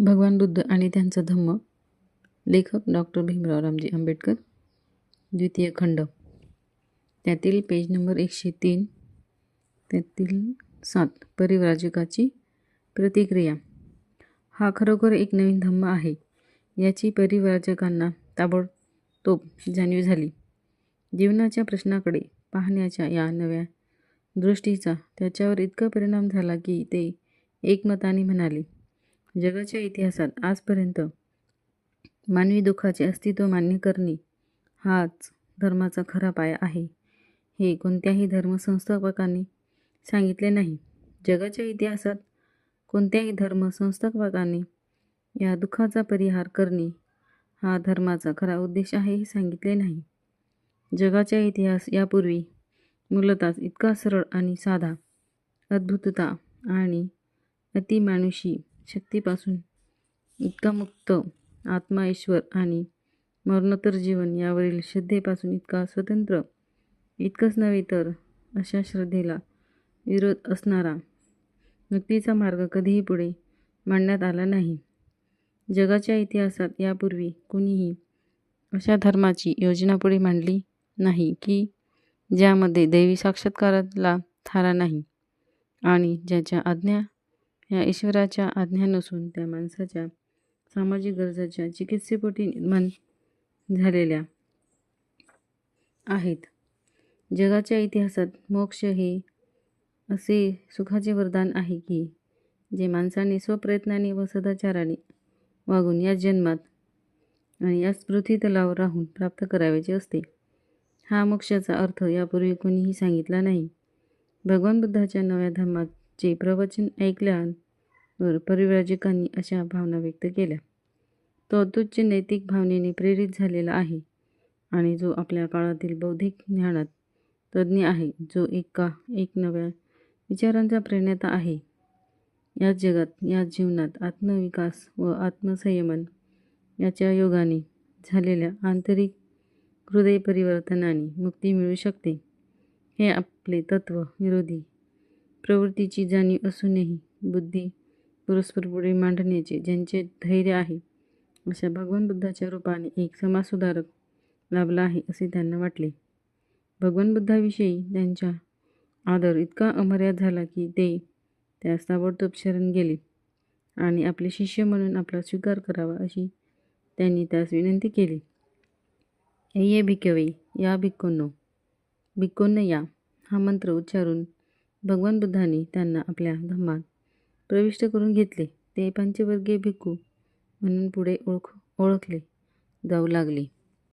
भगवान बुद्ध आणि त्यांचा धम्म. लेखक डॉक्टर भीमराव रामजी आंबेडकर द्वितीय खंड. त्यातील पेज नंबर एकशे तीन त्यातील सात परिव्राजकाची प्रतिक्रिया. हा खरोखर एक नवीन धम्म आहे. याची परिव्राजकांना ताबडतोब जाणीव झाली. जीवनाच्या प्रश्नाकडे पाहण्याच्या या नव्या दृष्टीचा त्याच्यावर इतका परिणाम झाला की ते एकमताने म्हणाले. जगाच्या इतिहासात आजपर्यंत मानवी दुःखाचे अस्तित्व मान्य करणे हाच धर्माचा खरा पाया आहे. हे कोणत्याही धर्मसंस्थापकांनी सांगितले नाही. जगाच्या इतिहासात कोणत्याही धर्मसंस्थापकांनी या दुःखाचा परिहार करणे हा धर्माचा खरा उद्देश आहे हे सांगितले नाही. जगाचा इतिहास यापूर्वी मूलतःच इतका सरळ आणि साधा अद्भुतता आणि अतिमानुषी शक्तीपासून इतका मुक्त आत्मा ईश्वर आणि मरणोत्तर जीवन यावरील श्रद्धेपासून इतका स्वतंत्र इतकंच नव्हे तर अशा श्रद्धेला विरोध असणारा मुक्तीचा मार्ग कधीही पुढे मांडण्यात आला नाही. जगाच्या इतिहासात यापूर्वी कुणीही अशा धर्माची योजना पुढे मांडली नाही की ज्यामध्ये दैवी साक्षात्काराला थारा नाही आणि ज्याच्या आज्ञा या ईश्वराच्या आज्ञा नसून त्या माणसाच्या सामाजिक गरजाच्या चिकित्सेपोटी निर्माण झालेल्या आहेत. जगाच्या इतिहासात मोक्ष हे असे सुखाचे वरदान आहे की जे माणसाने स्वप्रयत्नाने व सदाचाराने वागून या जन्मात आणि याच पृथ्वी तलावर राहून प्राप्त करावयाचे असते. हा मोक्षाचा अर्थ यापूर्वी कोणीही सांगितला नाही. भगवान बुद्धाच्या नव्या धर्मात चे प्रवचन ऐकल्यावर परिव्राजकांनी अशा भावना व्यक्त केल्या. तो अत्युच्च नैतिक भावनेने प्रेरित झालेला आहे आणि जो आपल्या काळातील बौद्धिक ज्ञानात तज्ज्ञ आहे जो एका एक नव्या विचारांचा प्रेरणेता आहे. याच जगात या जीवनात आत्मविकास व आत्मसंयमन याच्या योगाने झालेल्या आंतरिक हृदय परिवर्तनाने मुक्ती मिळू शकते. हे आपले तत्व विरोधी प्रवृत्तीची जाणीव असूनही बुद्धी परस्पर पुढे मांडण्याचे ज्यांचे धैर्य आहे अशा भगवान बुद्धाच्या रूपाने एक समाजसुधारक लाभला आहे असे त्यांना वाटले. भगवान बुद्धाविषयी त्यांचा आदर इतका अमर्याद झाला की ते त्यास ताबडतोब शरण गेले आणि आपले शिष्य म्हणून आपला स्वीकार करावा अशी त्यांनी त्यास विनंती केली. ये भिकवे या भिक्कोनो भिक्कोन या हा मंत्र उच्चारून भगवान बुद्धाने त्यांना आपल्या धम्मात प्रविष्ट करून घेतले. ते पंचवर्गीय भिक्खू म्हणून पुढे ओळख ओळखले जाऊ लागले.